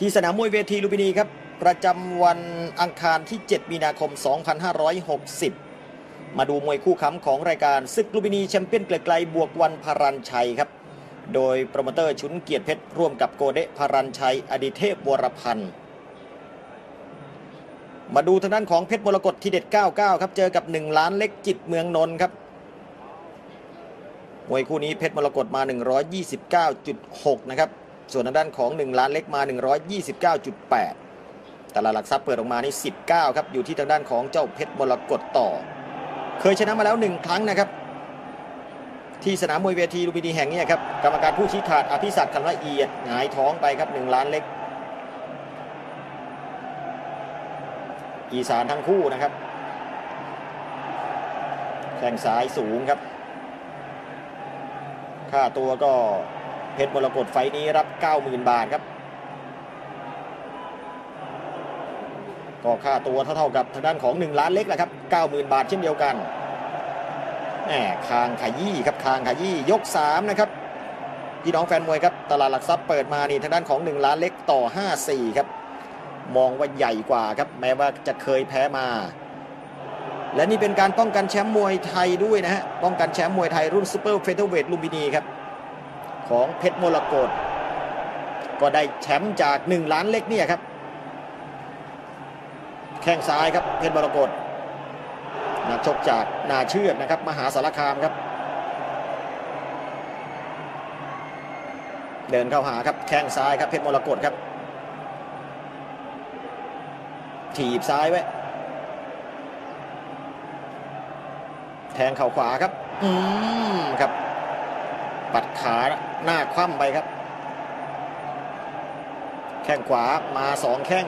ที่สนามมวยเวทีลุมพินีครับ ประจำวันอังคารที่ 7 มีนาคม 2560 มาดูมวยคู่ค้ำของรายการศึกลุมพินีแชมเปี้ยนไกลๆบวกวันพารันชัยครับ โดยโปรโมเตอร์ชุนเกียรติเพชร ร่วมกับโกเดะพารันชัย อดิเทพวรพันธ์มาดูทางด้านของเพชรมรกตที่เด็ด 99 ครับ เจอกับ 1 ล้านเล็กจิตเมืองนนท์ครับ มวยคู่นี้เพชรมรกตมา 129.6 นะครับ ส่วนทางด้านของ 1 ล้านเล็กมา 129.8ตลาดหลักทรัพย์เปิดออกมานี่19 ครับ อยู่ที่ทางด้านของเจ้าเพชรมรกตต่อ เคยชนะมาแล้ว 1 ครั้งนะครับ ที่สนามมวยเวทีลุมพินีแห่งนี้ครับ กรรมการผู้ชี้ขาดอภิศักดิ์คันละเอียดหงายท้องไปครับ 1 ล้านเล็ก อีสานทั้งคู่นะครับ แข้งซ้ายสูงครับ ค่าตัวก็ เพชรมรกตไฟนี้รับ 90,000 บาทครับ ก็ค่าตัวเท่าๆกับทางด้านของ 1 ล้านเล็กแหละครับ 90,000 บาทเช่นเดียวกันแหมคางขยี้ครับคางขยี้ยก 3 นะครับพี่น้องแฟนมวยครับตลาดหลักทรัพย์เปิดมานี่ทางด้านของ 1 ล้านเล็กต่อ 5-4 ครับมองว่าใหญ่กว่าครับแม้ว่าจะเคยแพ้มา และนี่เป็นการป้องกันแชมป์มวยไทยด้วยนะฮะป้องกันแชมป์มวยไทยรุ่นซูเปอร์เฟเธอร์เวทลุมพินีครับ ของเพชรมรกตก็ได้แชมป์จาก 1 ล้านเล็กเนี่ยครับ แข้งซ้ายครับเพชรมรกตนักชกจากนาเชือกนะครับ มหาสารคามครับ เดินเข้าหาครับแข้งซ้ายครับเพชรมรกตครับถีบซ้ายไว้ แทงเข่าขวาครับ อืมครับ ปัดขาหน้าคว่ำไปครับ แข้งขวามาสองแข้ง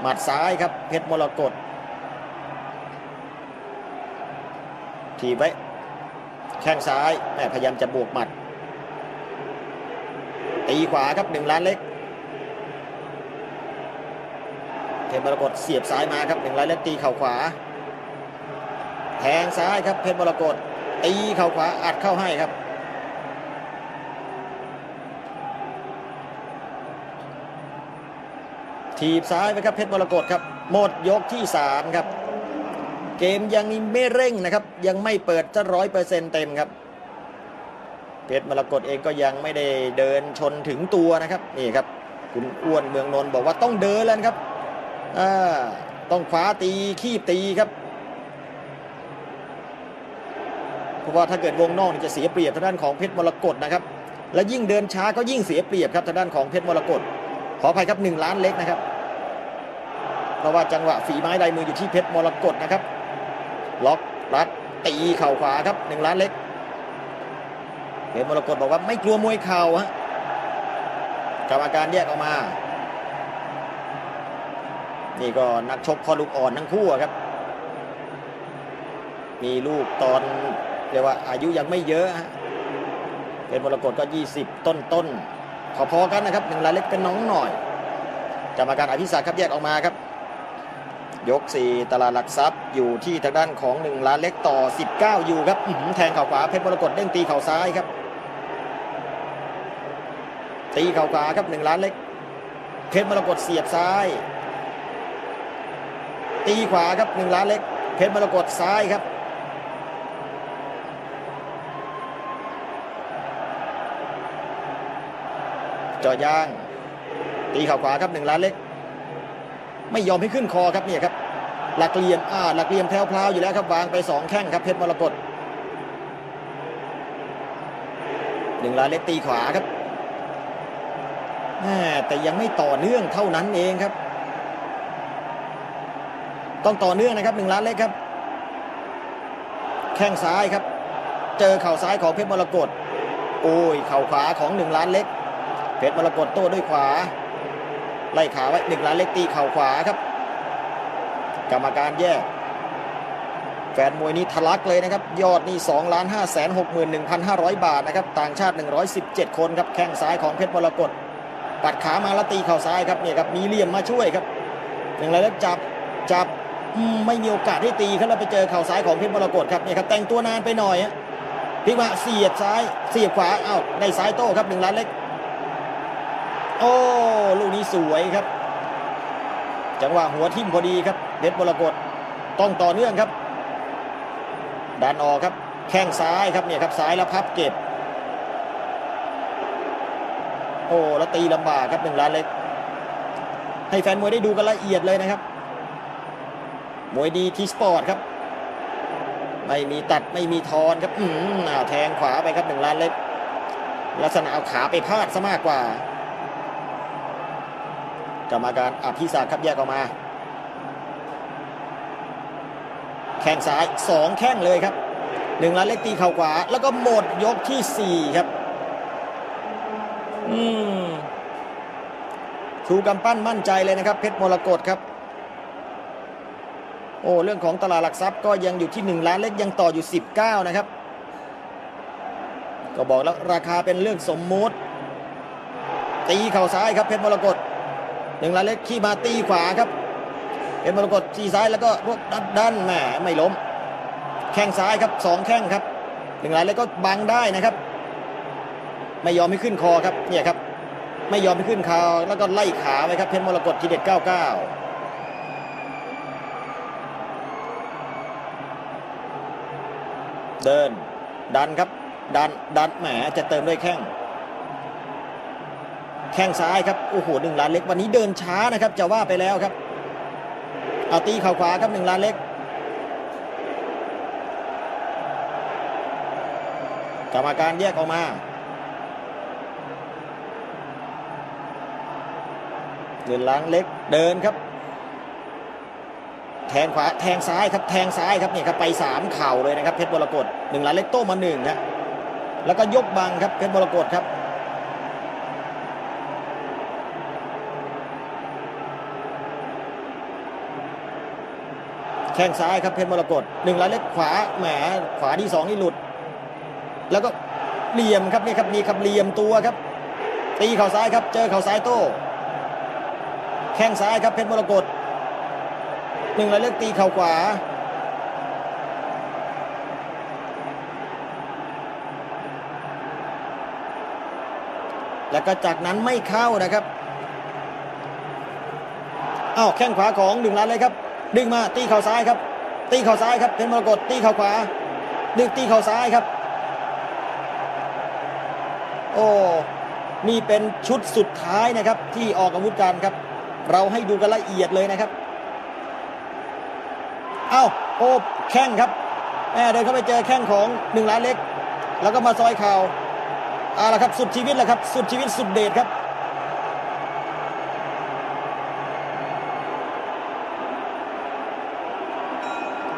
หมัดซ้ายครับ เพชรมรกตถีบไว้ แข้งซ้ายแม่พยายามจะบวกหมัด ตีขวาครับหนึ่งล้านเล็ก เพชรมรกตเสียบซ้ายมาครับหนึ่งล้านเล็กตีเข่าขวา แทงซ้ายครับเพชรมรกต ตีเข่าขวาอัดเข้าให้ครับ ถีบซ้ายไปครับเพชรมรกตครับ หมดยกที่ 3 ครับ เกมยังไม่เร่งนะครับ ยังไม่เปิดจะร้อยเปอร์เซ็นต์เต็มครับ เพชรมรกตเองก็ยังไม่ได้เดินชนถึงตัวนะครับนี่ครับคุณอ้วนเมืองนนท์บอกว่าต้องเดินแล้วครับ ต้องขวาตี ขี้ตีครับ เพราะว่าถ้าเกิดวงนอกนี่จะเสียเปรียบทางด้านของเพชรมรกตนะครับ และยิ่งเดินช้าก็ยิ่งเสียเปรียบครับทางด้านของเพชรมรกตขออภัยครับหนึ่งล้านเล็กนะครับ เพราะว่าจังหวะฝีไม้ลายมืออยู่ที่เพชรมรกตนะครับ ล็อกรัดตีเข่าขวาครับหนึ่งล้านเล็กเพชรมรกตบอกว่าไม่กลัวมวยเข่าฮะกรรมการแยกออกมา นี่ก็นักชกพอลูกอ่อนทั้งคู่ครับ มีลูกตอน เรียกว่าอายุยังไม่เยอะฮะเป็นมรกตก็ 20 ต้นต้นๆพอๆกันนะครับหนึ่งรายเล็กเป็นน้องหน่อยกรรมการอภิศักดิ์ครับแยกออกมาครับ ยก 4 ตลาดหลักทรัพย์อยู่ที่ทางด้านของ 1 ล้านเล็กต่อ 19 อยู่ครับแทงเข่าขวาเพชรมรกตเด้งตีเข่าซ้ายครับ ตีเข่าขวาครับ 1 ล้านเล็ก เพชรมรกตเสียบซ้าย ตีขวาครับ 1 ล้านเล็ก เพชรมรกตซ้ายครับ จาะยาง ตีข่าวขวาครับหนึ่งล้านเล็ก ไม่ยอมให้ขึ้นคอครับเนี่ยครับหลักเหลี่ยมอ่าหลักเหลี่ยมแถวพลวอยู่แล้วครับวางไปสองแข้งครับเพชรมรกตหนึ่งล้านเล็กตีขวาครับแหม่แต่ยังไม่ต่อเนื่องเท่านั้นเองครับ ต้องต่อเนื่องนะครับหนึ่งล้านเล็กครับ แข้งซ้ายครับ เจอเข่าซ้ายของเพชรมรกตโอ้ยเข่าขวาของหนึ่งล้านเล็ก เพชรมรกตโต้ด้วยขวา ไล่ขาไว้หนึ่งล้านเล็กตีเข่าขวาครับ กรรมการแยก แฟนมวยนี้ทะลักเลยนะครับ ยอดนี่2ล้าน5แสน6 1 5 0 0บาทนะครับ ต่างชาติ117คนครับ แข้งซ้ายของเพชรมรกตปัดขามาแล้วตีเข่าซ้ายครับเนี่ยครับมีเหลี่ยมมาช่วยครับหนึ่งล้านเล็กจับจับไม่มีโอกาสให้ตีครับแล้วไปเจอเข่าซ้ายของเพชรมรกตครับเนี่ยครับแต่งตัวนานไปหน่อยฮะพลิกมาเสียบซ้ายเสียบขวาเอ้าวได้ซ้ายโต้ครับหนึ่งล้านเล็ก โอ้ลูกนี้สวยครับ จังหวะหัวทิ่มพอดีครับเพชรมรกตต้องต่อเนื่องครับดันออกครับ แข้งซ้ายครับเนี่ยครับซ้ายแล้วพับเก็บ โอ้แล้วตีลำบากครับหนึ่งล้านเล็ก ให้แฟนมวยได้ดูกันละเอียดเลยนะครับ มวยดีทีสปอร์ตครับ ไม่มีตัดไม่มีทอนครับ อืมอ่าแทงขวาไปครับหนึ่งล้านเล็ก ลักษณะเอาขาไปพาดซะมากกว่า กรรมการอภิศักดิ์ครับแยกออกมา แข้งซ้ายสองแข้งเลยครับหนึ่งล้านเล็กตีเข่าขวา แล้วก็หมดยกที่สี่ครับ อืมชูกำปั้นมั่นใจเลยนะครับ เพชรมรกตครับ โอ้เรื่องของตลาดหลักทรัพย์ก็ยังอยู่ที่ 1 ล้านเล็กยังต่ออยู่ 19 นะครับ ก็บอกแล้วราคาเป็นเรื่องสมมุติ ตีเข่าซ้ายครับเพชรมรกต หนึ่งลาเล็กขี้มาตีขวาครับเพชรมรกตทีซ้ายแล้วก็รวบดันดันแหมไม่ล้ม แข้งซ้ายครับสองแข้งครับหนึ่งลาเล็กก็บังได้นะครับ ไม่ยอมให้ขึ้นคอครับเนี่ยครับ ไม่ยอมให้ขึ้นคอแล้วก็ไล่ขาไว้ครับเพชรมรกตทีเด็ด99เดินดันครับดันดันแหมจะเติมด้วยแข้ง แข้งซ้ายครับโอ้โหหนึ่งล้านเล็กวันนี้เดินช้านะครับจะว่าไปแล้วครับเอาตีเข่าขวาครับหนึ่งล้านเล็กกรรมการแยกออกมาหนึ่งล้านเล็กเดินครับ แทงขวาแทงซ้ายครับแทงซ้ายครับเนี่ยครับไปสามเข่าเลยนะครับเพชรบรกตหนึ่งล้านเล็กโต้มาหนึ่งครับแล้วก็ยกบังครับเพชรบรกตครับ แข้งซ้ายครับเพชรมรกตหนึ่งล้านเล็กขวาแหมขวาที่สองนี่หลุด แล้วก็เหลี่ยมครับนี่ครับนี่ครับเหลี่ยมตัวครับ ตีเข่าซ้ายครับ เจอเข่าซ้ายโต้แข้งซ้ายครับเพชรมรกตหนึ่งล้านเล็กตีเข่าขวาแล้วก็จากนั้นไม่เข้านะครับ อ้าวแข้งขวาของหนึ่งล้านเลยครับ ดึงมาตีเข่าซ้ายครับ ตีเข่าซ้ายครับเพชรมรกตตีเข่าขวา ดึงตีเข่าซ้ายครับ โอ้นี่เป็นชุดสุดท้ายนะครับ ที่ออกอาวุธกันครับ เราให้ดูกันละเอียดเลยนะครับเอ้าโอ้แข้งครับแม่เดินเข้าไปเจอแข้งของหนึ่งล้านเล็ก แล้วก็มาซอยเข่าเอาละครับ สุดชีวิตแหละครับ สุดชีวิตสุดเดชครับ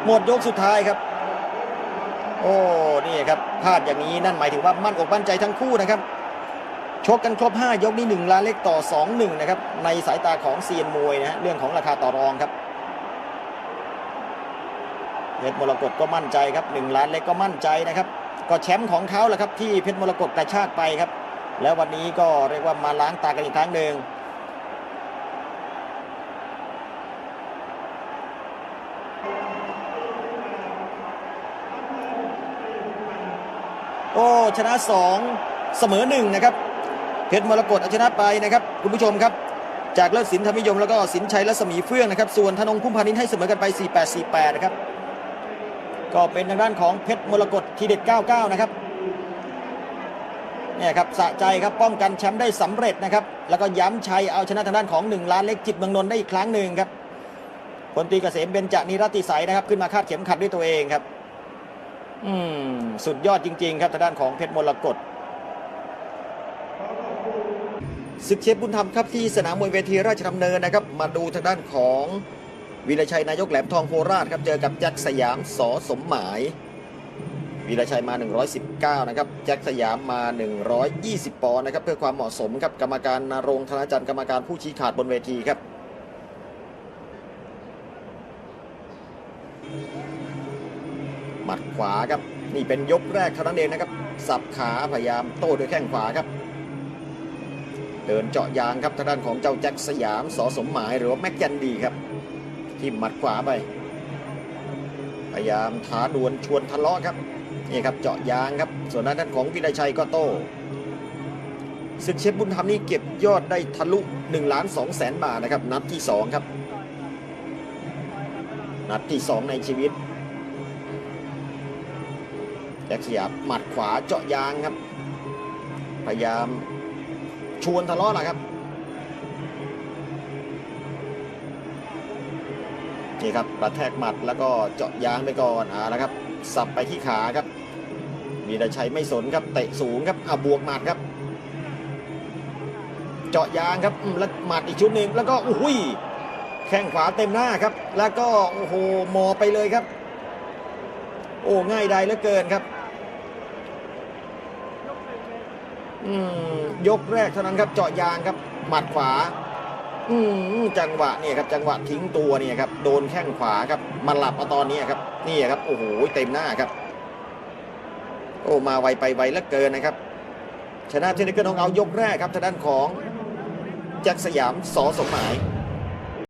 หมดยกสุดท้ายครับ โอ้นี่ครับพลาดอย่างนี้นั่นหมายถึงว่ามั่นอกมั่นใจทั้งคู่นะครับชกกันครบ 5 ยกนี้1ล้านเล็กต่อ 2 1 นะครับ ในสายตาของเซียนมวยนะฮะเรื่องของราคาต่อรองครับเพชรมรกตก็มั่นใจครับ1ล้านเล็กก็มั่นใจนะครับ ก็แชมป์ของเขาแหละครับที่เพชรมรกตกระชากไปครับ แล้ววันนี้ก็เรียกว่ามาล้างตากันอีกครั้งหนึ่ง โอ้ชนะ 2 เสมอ1นะครับเพชรมรกตเอาชนะไปนะครับคุณผู้ชมครับจากเลิศสินธรรมนิยมแล้วก็สินชัยและสมีเฟื่องนะครับ ส่วนธนงคุ้มพานิชให้เสมอกันไป 48 48 นะครับ ก็เป็นทางด้านของเพชรมรกตทีเด็ด 99 นะครับเนี่ยครับสะใจครับป้องกันแชมป์ได้สำเร็จนะครับ แล้วก็ย้ำชัยเอาชนะทางด้านของ1ล้านเล็กจิตเมืองนนท์ได้อีกครั้งหนึ่งครับพลตรีเกษมเบญจนิรติสัยนะครับ ขึ้นมาคาดเข็มขัดด้วยตัวเองครับ อืมสุดยอดจริง ๆ ครับทางด้านของเพชรมรกตศึกเชฟบุญธรรมครับที่สนามมวยเวทีราชดำเนินนะครับ มาดูทางด้านของวีรชัยนายกแหลมทองโคราชครับเจอกับแจ็คสยามสอสมหมายวีรชัยมา 119 นะครับ แจ็คสยามมา 120 ปอนด์นะครับ เพื่อความเหมาะสมครับ กรรมการนารงธนจันทร์กรรมการผู้ชี้ขาดบนเวทีครับ หมัดขวาครับ นี่เป็นยกแรกเท่านั้นเองนะครับ สับขาพยายามโต้ด้วยแข้งขวาครับ เดินเจาะยางครับทางด้านของเจ้าแจ็คสยามสอสมหมายหรือว่าแม็กยันดีครับที่หมัดขวาไป พยายามท้าดวลชวนทะเลาะครับนี่ครับเจาะยางครับ ส่วนด้านของวินัยชัยก็โต้ศึกเชฟบุญธรรมนี่เก็บยอดได้ทะลุ1ล้าน2แสนบาทนะครับ นัดที่ 2 ครับ นัดที่ 2 ในชีวิต แจ็คสยามหมัดขวาเจาะยางครับ พยายามชวนทะเลาะแหละครับนี่ครับกระแทกหมัดแล้วก็เจาะยางไปก่อนอ่าแล้วครับ สับไปที่ขาครับวีรชัยไม่สนครับเตะสูงครับอ่าบวกหมัดครับ เจาะยางครับอืมแล้วหมัดอีกชุดหนึ่งแล้วก็โอ้ยแข้งขวาเต็มหน้าครับ แล้วก็โอ้โหมอไปเลยครับ โอ้ง่ายดายเหลือเกินครับ อืมยกแรกเท่านั้นครับเจาะยางครับ หมัดขวา อืมจังหวะเนี่ยครับ จังหวะทิ้งตัวเนี่ยครับ โดนแข้งขวาครับมาหลับมาตอนนี้ครับ นี่ครับโอ้โหเต็มหน้าครับ โอ้มาไวไปไวเหลือเกินนะครับ ชนะเทนนิสเกอร์น้องเอายกแรกครับทางด้านของแจ็คสยามสอสมหมาย